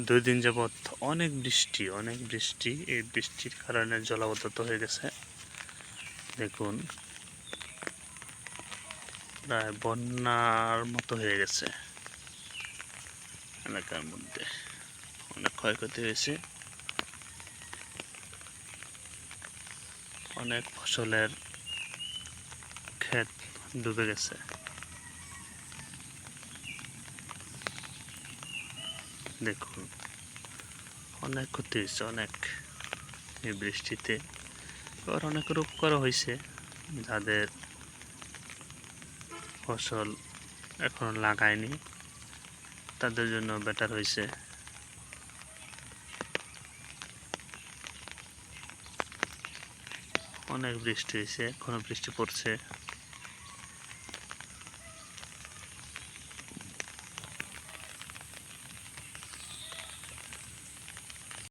দুই দিন যাবৎ অনেক বৃষ্টি অনেক বৃষ্টি। এই বৃষ্টির কারণে জলাবদ্ধতা হয়ে গেছে। দেখুন, প্রায় বন্যার মতো হয়ে গেছে এলাকার মধ্যে। অনেক ক্ষয়ক্ষতি হয়েছে। অনেক ফসলের ক্ষেত ডুবে গেছে। দেখুন, অনেক ক্ষতি হয়েছে, অনেক এই বৃষ্টিতে, আবার অনেক রোগ করা হয়েছে, যাদের ফসল এখনও লাগায়নি, তাদের জন্য বেটার হয়েছে। অনেক বৃষ্টি হয়েছে, এখনও বৃষ্টি পড়ছে।